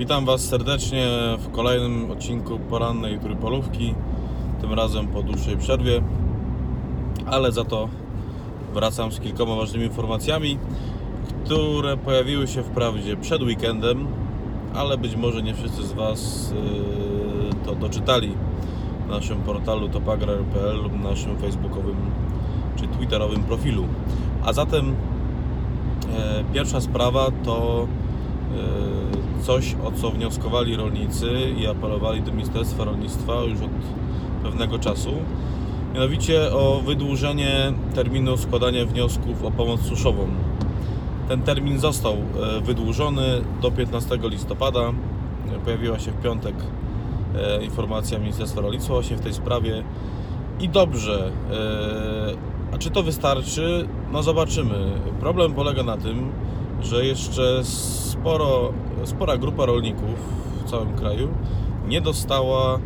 Witam Was serdecznie w kolejnym odcinku porannej trójpolówki. Tym razem po dłuższej przerwie, ale za to wracam z kilkoma ważnymi informacjami, które pojawiły się wprawdzie przed weekendem, ale być może nie wszyscy z Was yy, to doczytali na naszym portalu topagrar.pl lub naszym facebookowym czy twitterowym profilu. A zatem e, pierwsza sprawa to e, coś, o co wnioskowali rolnicy i apelowali do Ministerstwa Rolnictwa już od pewnego czasu. Mianowicie o wydłużenie terminu składania wniosków o pomoc suszową. Ten termin został e, wydłużony do 15 listopada. Pojawiła się w piątek e, informacja Ministerstwa Rolnictwa właśnie w tej sprawie. I dobrze. e, A czy to wystarczy? No zobaczymy. Problem polega na tym, że jeszcze sporo, spora grupa rolników w całym kraju nie dostała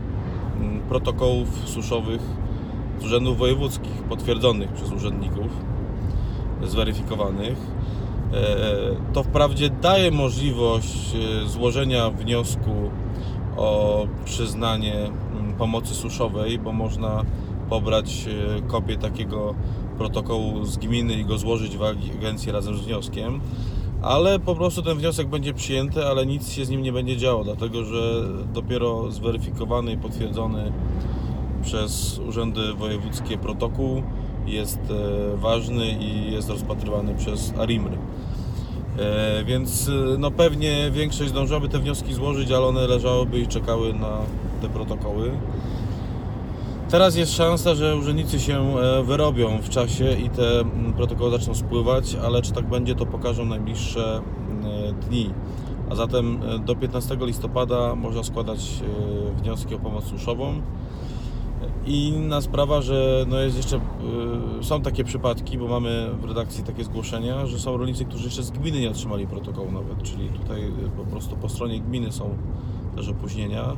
mm, protokołów suszowych z urzędów wojewódzkich potwierdzonych przez urzędników, zweryfikowanych. E, To wprawdzie daje możliwość e, złożenia wniosku o przyznanie mm, pomocy suszowej, bo można pobrać e, kopię takiego protokołu z gminy i go złożyć w agencji razem z wnioskiem, ale po prostu ten wniosek będzie przyjęty, ale nic się z nim nie będzie działo, dlatego że dopiero zweryfikowany i potwierdzony przez urzędy wojewódzkie protokół jest e, ważny i jest rozpatrywany przez ARIMR. E, Więc e, no pewnie większość zdążyłaby te wnioski złożyć, ale one leżałyby i czekały na te protokoły. Teraz jest szansa, że urzędnicy się e, wyrobią w czasie i te protokoły zaczną spływać, ale czy tak będzie, to pokażą najbliższe dni. A zatem e, do 15 listopada można składać e, wnioski o pomoc suszową. I inna sprawa, że no jest jeszcze, są takie przypadki, bo mamy w redakcji takie zgłoszenia, że są rolnicy, którzy jeszcze z gminy nie otrzymali protokołu nawet, czyli tutaj po prostu po stronie gminy są też opóźnienia.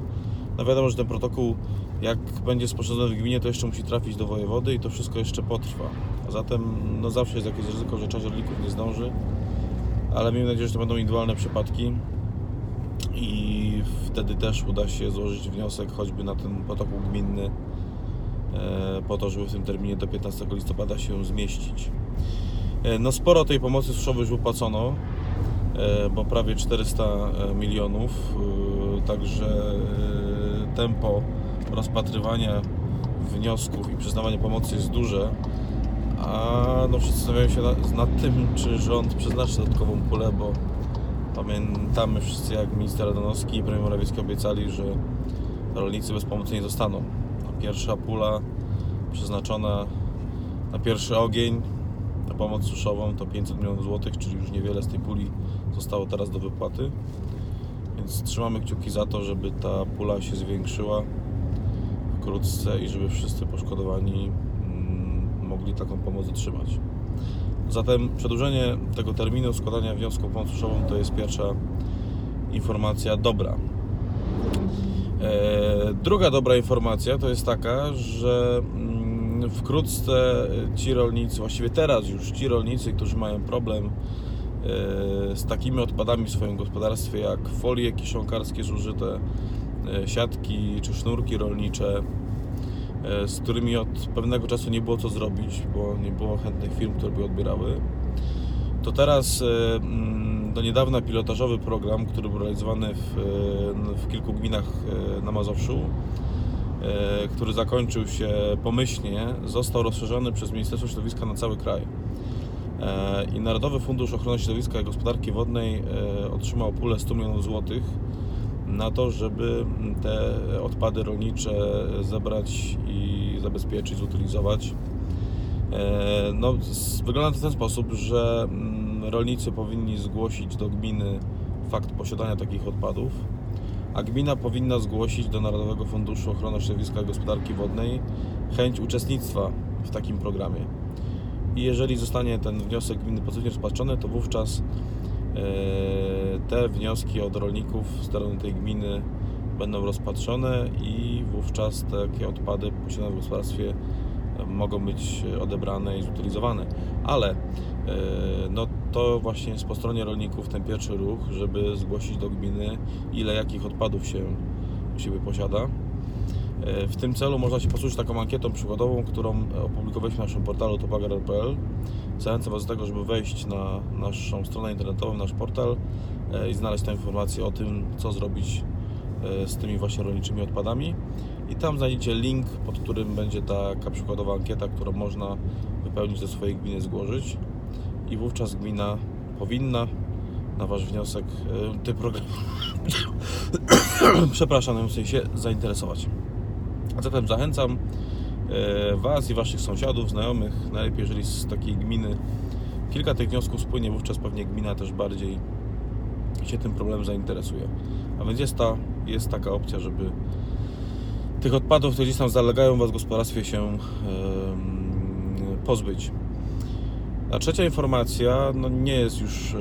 No wiadomo, że ten protokół, jak będzie sporządzony w gminie, to jeszcze musi trafić do wojewody i to wszystko jeszcze potrwa. A zatem no zawsze jest jakieś ryzyko, że część rolników nie zdąży, ale miejmy nadzieję, że to będą indywidualne przypadki i wtedy też uda się złożyć wniosek choćby na ten protokół gminny e, po to, żeby w tym terminie do 15 listopada się zmieścić. E, No sporo tej pomocy suszowej już wypłacono, e, bo prawie 400 milionów, także tempo rozpatrywania wniosków i przyznawania pomocy jest duże, a no wszyscy zastanawiają się nad, nad tym, czy rząd przeznaczy dodatkową pulę, bo pamiętamy wszyscy jak minister Radanowski i premier Morawiecki obiecali, że rolnicy bez pomocy nie zostaną. No, Pierwsza pula przeznaczona na pierwszy ogień, na pomoc suszową to 500 milionów złotych, czyli już niewiele z tej puli zostało teraz do wypłaty. Więc trzymamy kciuki za to, żeby ta pula się zwiększyła wkrótce i żeby wszyscy poszkodowani mm, mogli taką pomoc otrzymać. Zatem przedłużenie tego terminu składania wniosku o pomoc suszową to jest pierwsza informacja dobra. E, Druga dobra informacja to jest taka, że mm, wkrótce ci rolnicy, właściwie teraz już ci rolnicy, którzy mają problem z takimi odpadami w swoim gospodarstwie jak folie kiszonkarskie zużyte, e, siatki czy sznurki rolnicze, e, z którymi od pewnego czasu nie było co zrobić, bo nie było chętnych firm, które by odbierały to teraz e, mm, do niedawna pilotażowy program, który był realizowany w, e, w kilku gminach e, na Mazowszu, e, który zakończył się pomyślnie, został rozszerzony przez Ministerstwo Środowiska na cały kraj. E, I Narodowy Fundusz Ochrony Środowiska i Gospodarki Wodnej e, otrzymał pulę 100 milionów złotych na to, żeby te odpady rolnicze zebrać i zabezpieczyć, zutylizować. E, No, wygląda to w ten sposób, że mm, rolnicy powinni zgłosić do gminy fakt posiadania takich odpadów, a gmina powinna zgłosić do Narodowego Funduszu Ochrony Środowiska i Gospodarki Wodnej chęć uczestnictwa w takim programie. I jeżeli zostanie ten wniosek gminy pozytywnie rozpatrzony, to wówczas e, te wnioski od rolników z terenu tej gminy będą rozpatrzone i wówczas takie odpady posiadane w gospodarstwie mogą być odebrane i zutylizowane. Ale e, no, to właśnie jest po stronie rolników ten pierwszy ruch, żeby zgłosić do gminy, ile jakich odpadów się u siebie posiada. E, W tym celu można się posłużyć taką ankietą przykładową, którą opublikowaliśmy na naszym portalu topagar.pl. Zachęcam Was do tego, żeby wejść na naszą stronę internetową, nasz portal e, i znaleźć tam informacje o tym, co zrobić e, z tymi właśnie rolniczymi odpadami. I tam znajdziecie link, pod którym będzie taka przykładowa ankieta, którą można wypełnić do swojej gminy, zgłożyć. I wówczas gmina powinna na Wasz wniosek tym programem, przepraszam, się zainteresować. A zatem zachęcam e, Was i Waszych sąsiadów, znajomych, najlepiej jeżeli z takiej gminy kilka tych wniosków spłynie, wówczas pewnie gmina też bardziej się tym problemem zainteresuje. A więc jest, ta, jest taka opcja, żeby tych odpadów, które gdzieś tam zalegają w gospodarstwie się pozbyć. A trzecia informacja no nie jest już e,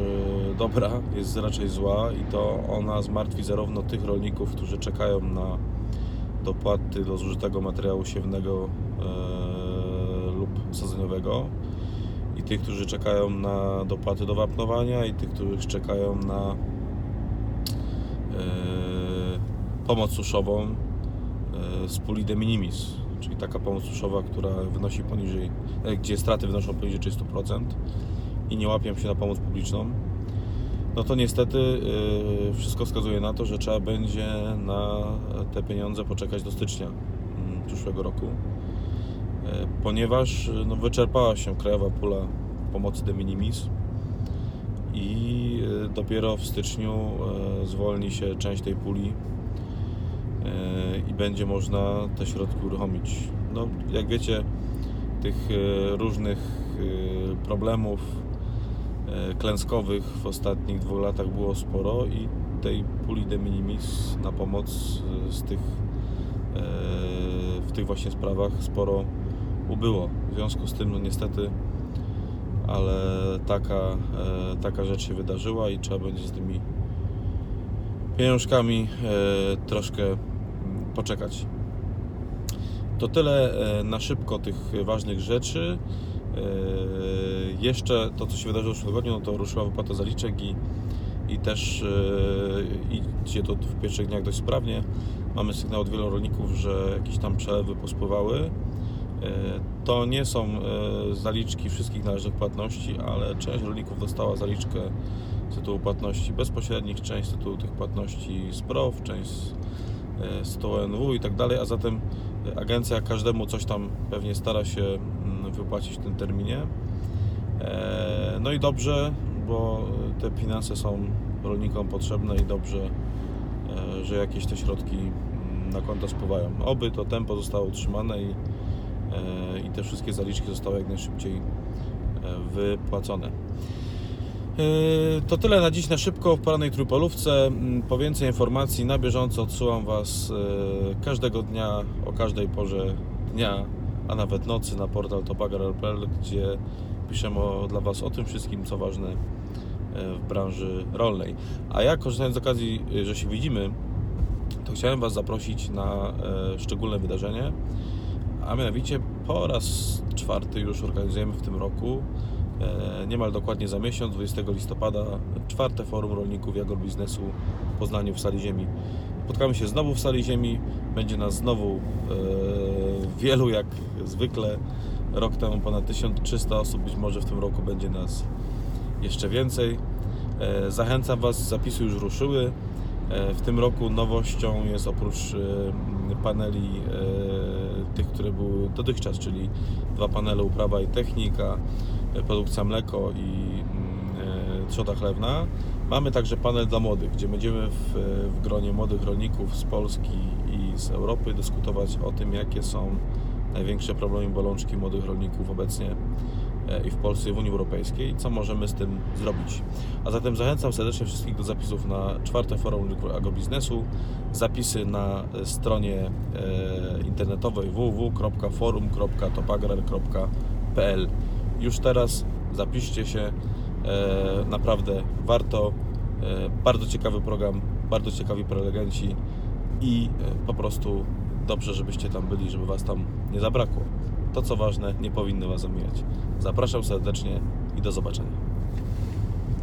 dobra, jest raczej zła i to ona zmartwi zarówno tych rolników, którzy czekają na dopłaty do zużytego materiału siewnego e, lub sadzeniowego. I tych, którzy czekają na dopłaty do wapnowania i tych, którzy czekają na e, pomoc suszową e, z puli de minimis, czyli taka pomoc suszowa, która wynosi poniżej, gdzie straty wynoszą poniżej 300% i nie łapią się na pomoc publiczną, no to niestety y, wszystko wskazuje na to, że trzeba będzie na te pieniądze poczekać do stycznia mm, przyszłego roku, E, ponieważ y, no, wyczerpała się krajowa pula pomocy de minimis i dopiero w styczniu zwolni się część tej puli i będzie można te środki uruchomić. No, jak wiecie, tych różnych problemów klęskowych w ostatnich dwóch latach było sporo i tej puli de minimis na pomoc e, z tych, e, w tych właśnie sprawach sporo ubyło. W związku z tym, no niestety, ale taka, e, taka rzecz się wydarzyła i trzeba będzie z tymi pieniążkami e, troszkę mm, poczekać. To tyle e, na szybko tych ważnych rzeczy. E, Jeszcze to, co się wydarzyło w zeszłym tygodniu, no to ruszyła wypłata zaliczek i, i też e, idzie to w pierwszych dniach dość sprawnie. Mamy sygnał od wielu rolników, że jakieś tam przelewy pospływały. E, To nie są e, zaliczki wszystkich należnych płatności, ale część rolników dostała zaliczkę z tytułu płatności bezpośrednich, część z tytułu tych płatności z PROW, część z, e, z tytułu NW i tak dalej, a zatem agencja każdemu coś tam pewnie stara się mm, wypłacić w tym terminie. E, No i dobrze, bo te finanse są rolnikom potrzebne i dobrze, e, że jakieś te środki mm, na konta spływają. Oby to tempo zostało utrzymane i, e, i te wszystkie zaliczki zostały jak najszybciej wypłacone. To tyle na dziś na szybko w porannej trójpolówce. Mm, Po więcej informacji na bieżąco odsyłam Was każdego dnia o każdej porze dnia, a nawet nocy na portal topagar.pl, gdzie piszemy dla Was o tym wszystkim, co ważne e, w branży rolnej. A ja korzystając z okazji, e, że się widzimy, to chciałem Was zaprosić na e, szczególne wydarzenie, a mianowicie po raz czwarty już organizujemy w tym roku niemal dokładnie za miesiąc, 20 listopada, czwarte forum rolników i agrobiznesu w Poznaniu w Sali Ziemi. Spotkamy się znowu w Sali Ziemi, będzie nas znowu e, wielu jak zwykle. Rok temu ponad 1300 osób, być może w tym roku będzie nas jeszcze więcej. E, Zachęcam Was, zapisy już ruszyły. E, W tym roku nowością jest oprócz e, paneli e, tych, które były dotychczas, czyli dwa panele uprawa i technika, e, produkcja mleko i mm, e, trzoda chlewna. Mamy także panel dla młodych, gdzie będziemy w, w gronie młodych rolników z Polski i z Europy dyskutować o tym, jakie są największe problemy i bolączki młodych rolników obecnie e, i w Polsce i w Unii Europejskiej, co możemy z tym zrobić. A zatem zachęcam serdecznie wszystkich do zapisów na czwarte forum agrobiznesu. Zapisy na e, stronie e, internetowej www.forum.topagrar.pl Już teraz zapiszcie się, e, naprawdę warto. E, Bardzo ciekawy program, bardzo ciekawi prelegenci i e, po prostu dobrze, żebyście tam byli, żeby Was tam nie zabrakło. To co ważne, nie powinno Was omijać. Zapraszam serdecznie i do zobaczenia.